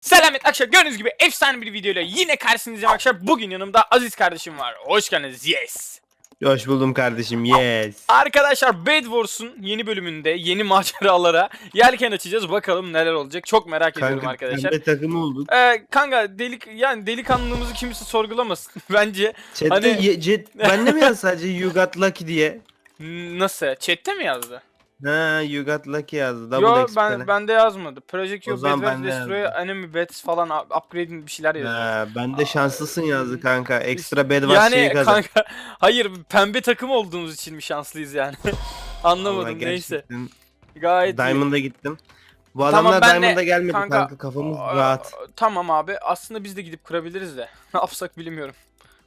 Selamet arkadaşlar gördüğünüz gibi efsane bir videoyla yine karşınızdayım arkadaşlar. Bugün yanımda Aziz kardeşim var. Hoş geldiniz. Yes. Hoş buldum kardeşim. Yes. Arkadaşlar Bed Wars'un yeni bölümünde yeni maceralara yelken açacağız. Bakalım neler olacak. Çok merak ediyorum Kanka arkadaşlar. pembe takımı olduk. Ee, kanka delik yani delikanlılığımızı kimse sorgulamasın bence. Chat'te hani- ye- cet, bende mi yaz sadece you got lucky diye? Nasıl? Chat'te mi yazdı? Ha you got lucky yazdı. Double Yo X ben bende yazmadı. Project O Your zaman Bed Wars bende Destroy yazdı. Enemy Beds falan up- upgrade'in bir şeyler yazıyor. Ha, bende şanslısın yazdı kanka. Ekstra bed var Yani şeyi kazan. kanka hayır pembe takım olduğumuz için mi şanslıyız yani? Anlamadım Vallahi neyse. gerçekten Gayet iyi. Diamond'a gittim. Bu Tamam, adamlar ben de- Diamond'a gelmedi kanka- kanka, kafamız Aa, rahat. Tamam abi. Aslında biz de gidip kırabiliriz de. Ne yapsak bilmiyorum.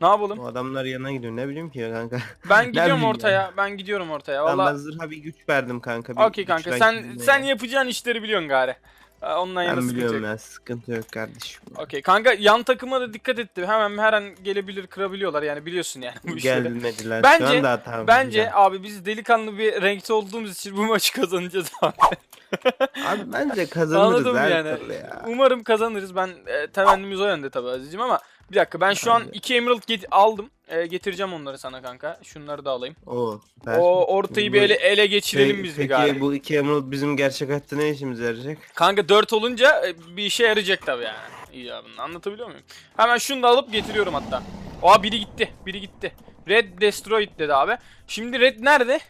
Ne yapalım? Bu adamlar yana gidiyor ne bileyim ki kanka. Ben gidiyorum bileyim ortaya. Ben gidiyorum ortaya. Ben, ben zırha bir güç verdim kanka. Okey kanka. Sen sen ya. yapacağın işleri biliyorsun gari. Ee, Ondan yana Ben sıkıntı biliyorum yok. ya sıkıntı yok kardeşim. Okey kanka yan takıma da dikkat etti. Hemen her an gelebilir kırabiliyorlar yani biliyorsun yani bu işleri. Gelmediler. Bence- Şu anda tamam. Bence güzel. abi biz delikanlı bir renkte olduğumuz için bu maçı kazanacağız abi. Abi bence kazanırız Anladım yani. ya. Umarım kazanırız. Ben e, temennimiz o yönde tabii Aziz'cim ama bir dakika ben şu an iki Emerald get- aldım. E, getireceğim onları sana kanka. Şunları da alayım. Oo süper. O ortayı bir ele, ele geçirelim Pe- biz bir Peki gari. bu iki emerald bizim gerçek hayatta ne işimize yarayacak? Kanka 4 olunca e, bir işe yarayacak tabii yani. İyi abi anlatabiliyor muyum? Hemen şunu da alıp getiriyorum hatta. Aa biri gitti. Biri gitti. Red Destroyed dedi abi. Şimdi Red nerede?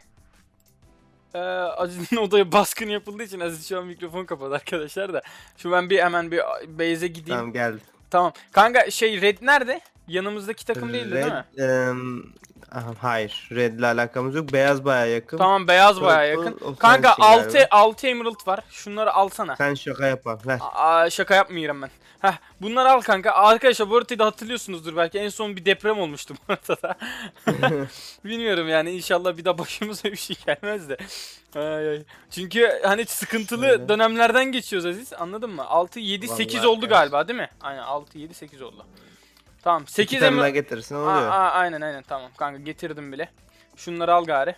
Ee, Aziz'in odaya baskın yapıldığı için Aziz şu an mikrofon kapadı arkadaşlar da. Şu ben bir hemen bir base'e gideyim. Tamam geldi. Tamam. Kanka şey Red nerede? Yanımızdaki takım değildi değil mi? em, aha, hayır. Red'le alakamız yok. Beyaz baya yakın. Tamam beyaz baya Purple, yakın. o Kanka sensin 6 galiba. 6 emerald var. Şunları alsana. Sen şaka yapar. Ver. Aa, şaka yapmıyorum ben. Heh, bunları al kanka. Arkadaşlar bu haritayı da hatırlıyorsunuzdur belki. En son bir deprem olmuştu bu haritada. Bilmiyorum yani inşallah bir daha başımıza bir şey gelmez de. Ay, ay. Çünkü hani sıkıntılı Şöyle. dönemlerden geçiyoruz Aziz. Anladın mı? 6 7 8 Vallahi oldu evet. galiba değil mi? Aynen 6 7 8 oldu. Tamam 8 İki tane daha emerald. getirirsen Aa, oluyor. aa, aynen aynen tamam kanka getirdim bile. Şunları al gari.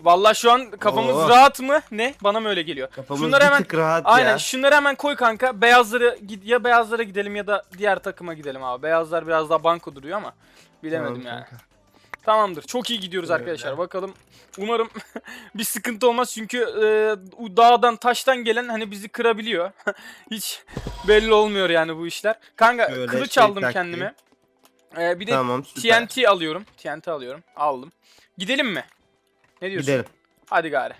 Vallahi şu an kafamız Oo. rahat mı? Ne? Bana mı öyle geliyor? Kafamız Şunları hemen rahat Aynen ya. şunları hemen koy kanka. Beyazları ya beyazlara gidelim ya da diğer takıma gidelim abi. Beyazlar biraz daha banko duruyor ama bilemedim Tamam yani. kanka. Tamamdır. Çok iyi gidiyoruz Öyle. arkadaşlar. Bakalım. Umarım bir sıkıntı olmaz çünkü e, dağdan taştan gelen hani bizi kırabiliyor. Hiç belli olmuyor yani bu işler. Kanka Şöyle kılıç şey aldım taktiği. kendime. E, bir de Tamam süper. TNT alıyorum. TNT alıyorum. Aldım. Gidelim mi? Ne diyorsun? Gidelim. Hadi gari.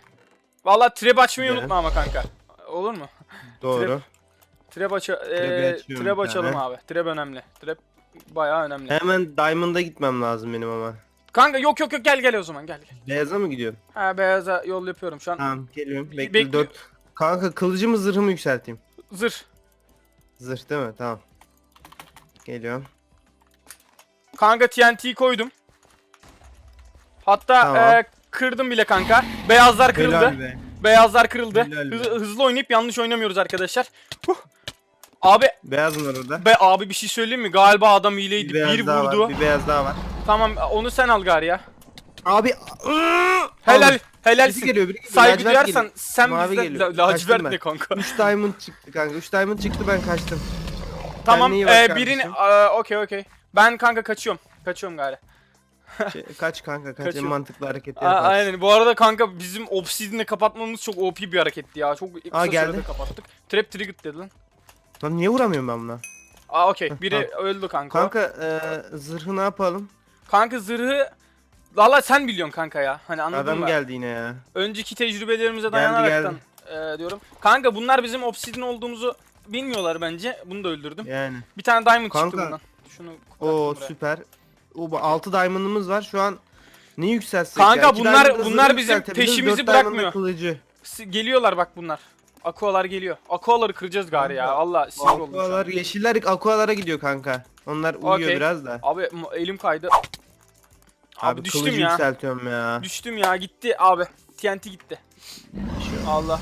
Valla trap açmayı Gidelim. unutma ama kanka. Olur mu? Doğru. Trap, aç Trap'i eee açıyorum trap bir açalım tane. abi. Trap önemli. Trap bayağı önemli. Hemen Diamond'a gitmem lazım benim ama. Kanka yok yok yok gel gel o zaman gel. gel. Beyaza mı gidiyorsun? Ha beyaza yol yapıyorum şu an. Tamam geliyorum. Bekle Bekliyor- dört. Kanka kılıcımı zırhımı yükselteyim. Zırh. Zırh değil mi? Tamam. Geliyorum. Kanka TNT'yi koydum. Hatta Tamam. eee, kırdım bile kanka. Beyazlar kırıldı. Helal be. Beyazlar kırıldı. Helal be. Hız- hızlı oynayıp yanlış oynamıyoruz arkadaşlar. Huh. Abi Beyaz mı orada? be abi bir şey söyleyeyim mi? Galiba adam hileydi. Bir beyaz Bir daha vurdu. var. Bir beyaz daha var. Tamam onu sen al gari ya. Abi Helal. Birisi geliyor, biri geliyor. Saygı Lacivert duyarsan geliyor. sen Mavi bizden geliyor. La- lacivert ne kanka? 3 diamond çıktı kanka. 3 diamond çıktı ben kaçtım. Tamam e, birini Aa, okey okey. Ben kanka kaçıyorum. Kaçıyorum gari. Şey, kaç kanka kaç en Kaçıyorum. mantıklı hareket Aa, yaparsın. aynen. Bu arada kanka bizim Obsidian'ı kapatmamız çok OP bir hareketti ya. Çok kısa Aa, geldi. sürede kapattık. Trap trigger dedi lan. Lan niye vuramıyorum ben buna? Aa okey. Biri öldü kanka. Kanka e, zırhı ne yapalım? Kanka zırhı Valla sen biliyorsun kanka ya. Hani anladın Adam mı? geldi yine ya. Önceki tecrübelerimize dayanaraktan e, diyorum. Kanka bunlar bizim Obsidian olduğumuzu bilmiyorlar bence. Bunu da öldürdüm. Yani. Bir tane diamond Kanka. çıktı bundan. Şunu O buraya. süper. O 6 diamond'ımız var şu an. Ne yükseltsek Kanka ya? İki bunlar- bunlar bizim yükseltebiliriz, peşimizi dört diamond'la bırakmıyor. Kılıcı. S- Geliyorlar bak bunlar. Aqualar geliyor. Aquaları kıracağız gari ya. Kanka, Allah sinir oldum şu an. Aqualar, yeşiller aqualara gidiyor kanka. Onlar uyuyor Okey. biraz da. Abi m- elim kaydı. Abi, Abi, düştüm kılıcı ya. yükseltiyorum ya. Düştüm ya gitti abi. TNT gitti. Allah.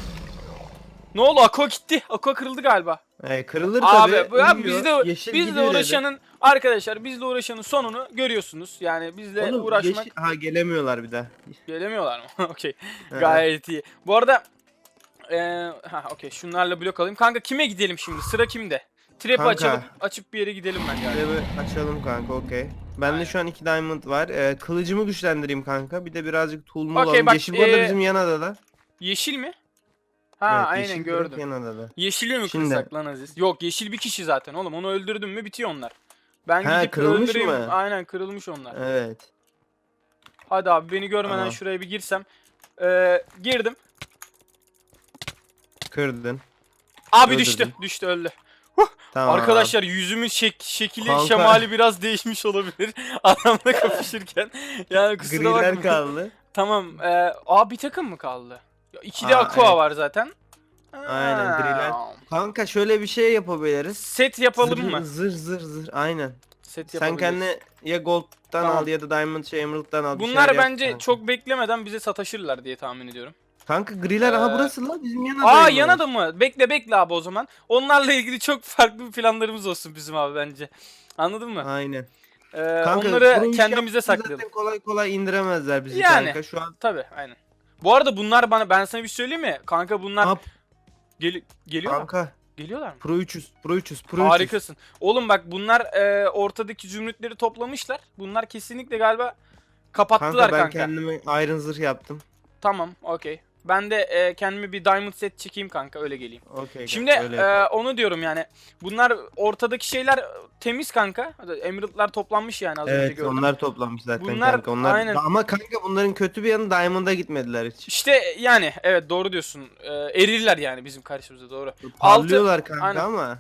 Ne oldu? Aqua gitti. Aqua kırıldı galiba. E, kırılır Abi tabi. bu- abi bizde Yeşil bizle gidiyor uğraşanın arkadaşlar bizle uğraşanın sonunu görüyorsunuz. Yani bizle Oğlum, uğraşmak yeşil- Ha gelemiyorlar bir daha. gelemiyorlar mı? Okey. Gayet iyi. Bu arada eee ha okey şunlarla blok alayım. Kanka kime gidelim şimdi? Sıra kimde? Trap'i Kanka. açalım. Açıp bir yere gidelim bence. abi. Şöyle açalım kanka okey. Bende Aynen. şu an iki diamond var. Ee, kılıcımı güçlendireyim kanka. Bir de birazcık tool mu Okey, alalım. bak, Yeşil bu arada ee, bizim yan adada. Yeşil mi? Ha Evet, aynen yeşil direkt gördüm. Yeşili mi Şimdi- kırsak lan Aziz? Yok yeşil bir kişi zaten oğlum. Onu öldürdün mü bitiyor onlar. Ben Ha, gidip kırılmış öldüreyim. mı? Aynen kırılmış onlar. Evet. Hadi abi beni görmeden Tamam. şuraya bir girsem. Ee, girdim. Kırdın. Abi düştü. Düştü öldü. Tamam. Arkadaşlar yüzümün şek şekli Kanka. şemali biraz değişmiş olabilir. Adamla kapışırken. Yani kusura Griler bakmayın. kaldı. Tamam. E, aa bir takım mı kaldı? Ya, İki de Aa, aqua evet. var zaten. Aynen, griler. Kanka şöyle bir şey yapabiliriz. Set yapalım zır, mı? Zır zır zır. Aynen. Set Sen kendine ya gold'dan Tamam. al ya da diamond şey emerald'dan al. Bunlar yap bence kanka. çok beklemeden bize sataşırlar diye tahmin ediyorum. Kanka griler Ee, aha burası la bizim yan Aa adaymış. yan ada mı? Bekle bekle abi o zaman. Onlarla ilgili çok farklı planlarımız olsun bizim abi bence. Anladın mı? Aynen. Ee, Kanka, onları kendimize saklayalım. Zaten kolay kolay indiremezler bizi Yani. kanka. Şu an Tabi aynen. Bu arada bunlar bana ben sana bir şey söyleyeyim mi? Kanka bunlar Aa, gel geliyorlar. mı? kanka Geliyorlar mı? Pro 300, Pro 300, Pro 300. Harikasın. Oğlum bak bunlar e, ortadaki zümrütleri toplamışlar. Bunlar kesinlikle galiba kapattılar Kanka ben kanka. kendime iron zırh yaptım. Tamam, okey. Ben de e, kendime bir diamond set çekeyim kanka öyle geleyim. Okey. Şimdi öyle e, onu diyorum yani. Bunlar ortadaki şeyler temiz kanka. Emerald'lar toplanmış yani az önce Evet gördüm. onlar toplamış zaten Bunlar- kanka. Onlar aynen. ama kanka bunların kötü bir yanı Diamond'a gitmediler hiç. İşte yani evet doğru diyorsun. E, erirler yani bizim karşımıza doğru. Parlıyorlar kanka aynen. ama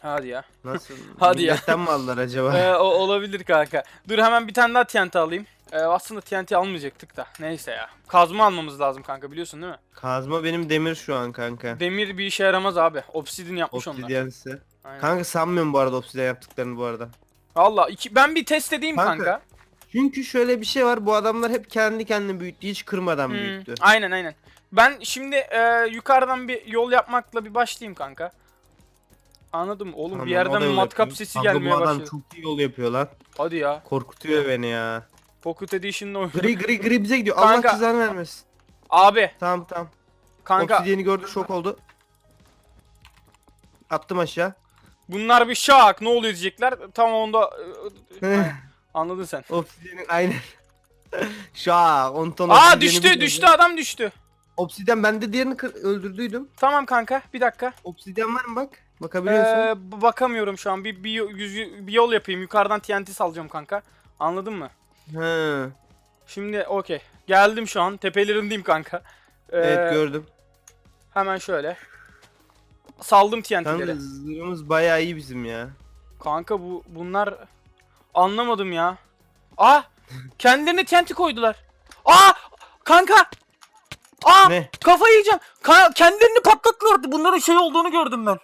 Hadi ya. nasıl? Hadi ya. Mi aldılar acaba? E, o, olabilir kanka. Dur hemen bir tane daha TNT alayım. E, aslında TNT almayacaktık da. Neyse ya. Kazma almamız lazım kanka biliyorsun değil mi? Kazma benim demir şu an kanka. Demir bir işe yaramaz abi. Obsidian yapmış onlar. Aynen. Kanka sanmıyorum bu arada obsidyen yaptıklarını bu arada. Valla iki, ben bir test edeyim kanka. Kanka, Çünkü şöyle bir şey var bu adamlar hep kendi kendini büyüttü hiç kırmadan Hmm, büyüttü. aynen aynen. Ben şimdi e, yukarıdan bir yol yapmakla bir başlayayım kanka. Anladım? Oğlum Tamam, bir o yerden da yol matkap yapıyor. sesi Kanka, gelmeye bu adam başladı. çok iyi yol yapıyor lan. Hadi ya. Korkutuyor beni ya. Pocket Edition'la oynuyor. Gri gri gri bize gidiyor. Kanka. Allah cezanı vermesin. Abi Tamam tamam. kanka Obsidyeni gördü şok oldu. Attım aşağı. bunlar bir şak ne oluyor diyecekler. Tam onda e, e, anladın sen. Obsidyenin aynen. Şaa 10 ton Aa düştü düştü adam düştü. Obsidyen ben de diğerini öldürdüydüm. Tamam kanka bir dakika. Obsidyen var mı bak? Bakabiliyorsun. Ee, bakamıyorum şu an. Bir, bir, bir yol yapayım. Yukarıdan TNT salacağım kanka. Anladın mı? He. Şimdi okey. Geldim şu an. Tepelerindeyim kanka. Ee, Evet gördüm. Hemen şöyle. Saldım Kanka TNT'leri. zırhımız bayağı iyi bizim ya. Kanka bu bunlar anlamadım ya. Aa! Kendilerine TNT koydular. Aa! Kanka! Aa! Ne? Kafayı yiyeceğim. Ka- kendilerini patlattılar. Bunların şey olduğunu gördüm ben.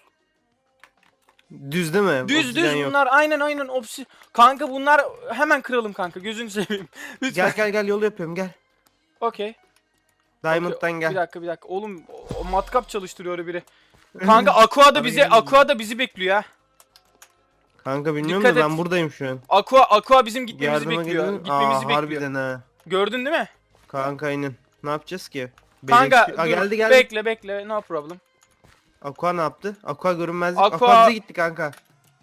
Düz değil mi? Düz düz yok. bunlar. Aynen aynen. Opsi. Kanka bunlar hemen kıralım kanka. Gözünü seveyim. Lütfen. Gel gel gel yol yapıyorum gel. Okey. Diamond'dan Bir gel. dakika bir dakika. Oğlum o, o matkap çalıştırıyor biri. Kanka Aqua da gelin. Aqua da bizi bekliyor ha. Kanka bilmiyorum Dikkat da et. ben buradayım şu an. Aqua Aqua bizim gitmemizi Yardıma bekliyor. geliyorum. Gitmemizi Aa bekliyor. harbiden ha. Gördün değil mi? Kanka aynen. Ne yapacağız ki? Kanka Beleşçi- Aa, dur, geldi geldi. bekle bekle no problem. Aqua ne yaptı? Aqua görünmezlik. Aqua- Aqua, bize gitti kanka.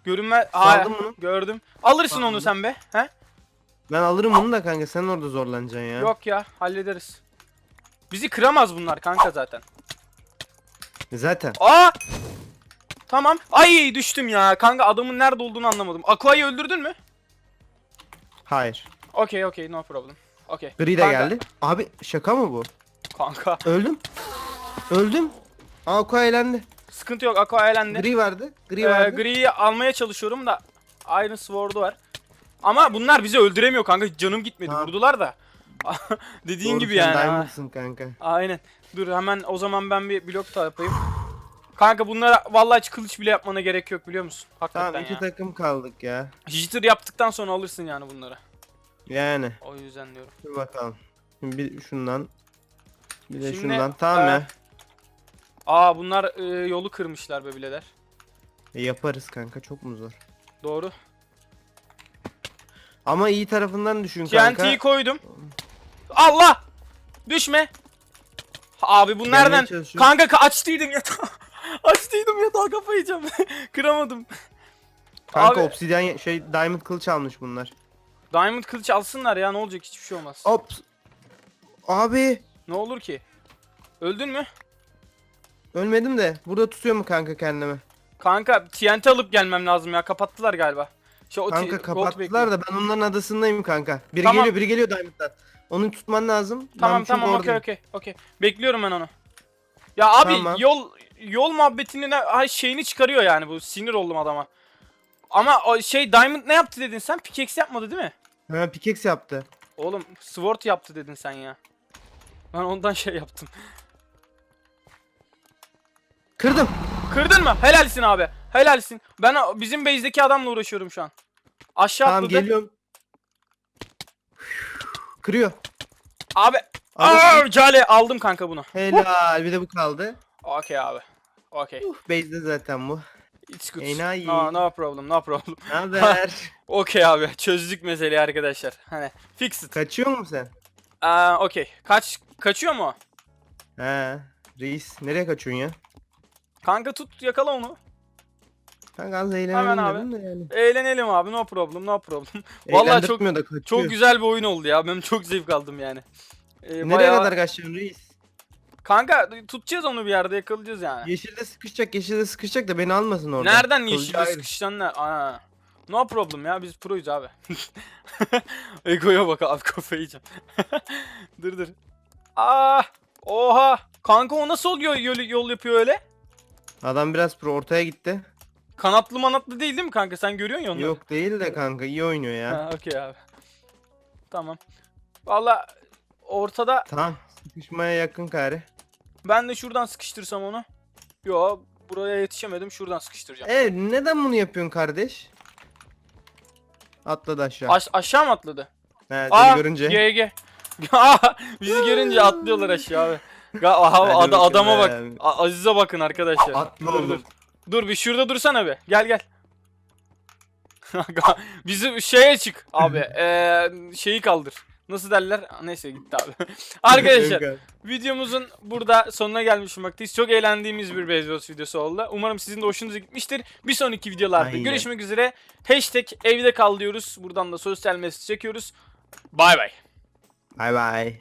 Görünme. Saldın Aa, bunu. gördüm. Alırsın onu Aldım. sen be. He? Ben alırım bunu da kanka sen orada zorlanacaksın ya. Yok ya hallederiz. Bizi kıramaz bunlar kanka zaten. Zaten. Aa! Tamam. Ay düştüm ya. Kanka adamın nerede olduğunu anlamadım. Aqua'yı öldürdün mü? Hayır. Okey okey no problem. Okey. Gri de Kanka- geldi. Abi şaka mı bu? Kanka. Öldüm. Öldüm. Aqua eğlendi. Sıkıntı yok. Aqua elendi. Gri vardı. Gri Ee, vardı. griyi almaya çalışıyorum da Iron Sword'u var. Ama bunlar bizi öldüremiyor kanka. Canım gitmedi. Ha. Vurdular da. Dediğin Doğru, gibi yani. Diamond'sın kanka. Aynen. Dur hemen o zaman ben bir blok da yapayım. Kanka bunlara vallahi hiç kılıç bile yapmana gerek yok biliyor musun? Hakikaten Tamam iki ya. takım kaldık ya. Jitter yaptıktan sonra alırsın yani bunları. Yani. O yüzden diyorum. Bir bakalım. Şimdi bir şundan. Bir de Şimdi, şundan. Tamam e, ya. Aa bunlar e, yolu kırmışlar be bileler. E, yaparız kanka çok mu zor? Doğru. Ama iyi tarafından düşün kanka. TNT'yi koydum. Allah! Düşme. Abi bu Gelmeye nereden? Kanka ka- açtıydın ya. Aç üstteydim ya daha kafayı yiyeceğim. Kıramadım. Kanka Abi- obsidyen şey diamond kılıç almış bunlar. Diamond kılıç alsınlar ya ne olacak hiçbir şey olmaz. Ops. Abi Ne olur ki? Öldün mü? Ölmedim de burada tutuyor mu kanka kendimi? Kanka TNT alıp gelmem lazım ya kapattılar galiba. Şey, o Kanka kapattılar da ben onların adasındayım kanka. Biri Tamam. geliyor biri geliyor diamond'dan. Onu tutman lazım. Tamam Ben çünkü tamam okey oradayım. okey okey. Bekliyorum ben onu. Ya abi Tamam. yol yol muhabbetinin ay şeyini çıkarıyor yani bu sinir oldum adama. Ama o şey Diamond ne yaptı dedin sen? Pickaxe yapmadı değil mi? Ha pickaxe yaptı. Oğlum Sword yaptı dedin sen ya. Ben ondan şey yaptım. Kırdım. Kırdın mı? Helalsin abi. Helalsin. Ben bizim base'deki adamla uğraşıyorum şu an. Aşağı Tamam atladı. geliyorum. Kırıyor. Abi. Aa, Cale aldım kanka bunu. Helal bir de bu kaldı. Okey abi. Okey. Uh, base'de zaten bu. It's good. Enayi. No, no problem, no problem. Ne haber? Okey abi. Çözdük meseleyi arkadaşlar. Hani fix it. Kaçıyor musun sen? Aa, okey. Kaç kaçıyor mu? He. Reis nereye kaçıyorsun ya? Kanka tut yakala onu. Kanka az eğlenelim Hemen abi. dedim de yani. Eğlenelim abi. No problem, no problem. Vallahi çok Eğlendirtmiyor da kaçıyor. çok güzel bir oyun oldu ya. Ben çok zevk aldım yani. Ee, Nereye bayağı- kadar kaçıyorsun reis? Kanka tutacağız onu bir yerde yakalayacağız yani. Yeşilde sıkışacak, yeşilde sıkışacak da beni almasın orada. Nereden Kılıcı yeşilde ayrı. Aa. No problem ya biz proyuz abi. Egoya bak abi kafayı yiyeceğim. dur dur. Aa! Oha! Kanka o nasıl oluyor yol, yol yapıyor öyle? Adam biraz pro ortaya gitti. Kanatlı manatlı değil değil mi kanka? Sen görüyorsun ya onları. Yok değil de kanka iyi oynuyor ya. Ha, okey abi. Tamam. Valla ortada Tamam. Sıkışmaya yakın kare. ben de şuradan sıkıştırsam onu. Yo buraya yetişemedim şuradan sıkıştıracağım. E neden bunu yapıyorsun kardeş? Atladı aşağı. Aş- aşağı mı atladı? He, seni Aa görünce. GG. Aa, Bizi görünce atlıyorlar aşağı abi. Aha, Hadi bakalım adama bak. be. A- Aziz'e bakın arkadaşlar. Atla dur, oğlum. dur. dur bir şurada dursana bir. Gel gel. Ga- Bizi şeye çık abi. Eee şeyi kaldır. Nasıl derler? Neyse gitti abi. Arkadaşlar Kanka. videomuzun burada sonuna gelmiş bulunmaktayız. Çok eğlendiğimiz bir Bezos videosu oldu. Umarım sizin de hoşunuza gitmiştir. Bir sonraki videolarda Aynen. görüşmek üzere. Hashtag evde kal diyoruz. Buradan da sosyal mesaj çekiyoruz. Bay bay. Bay bay.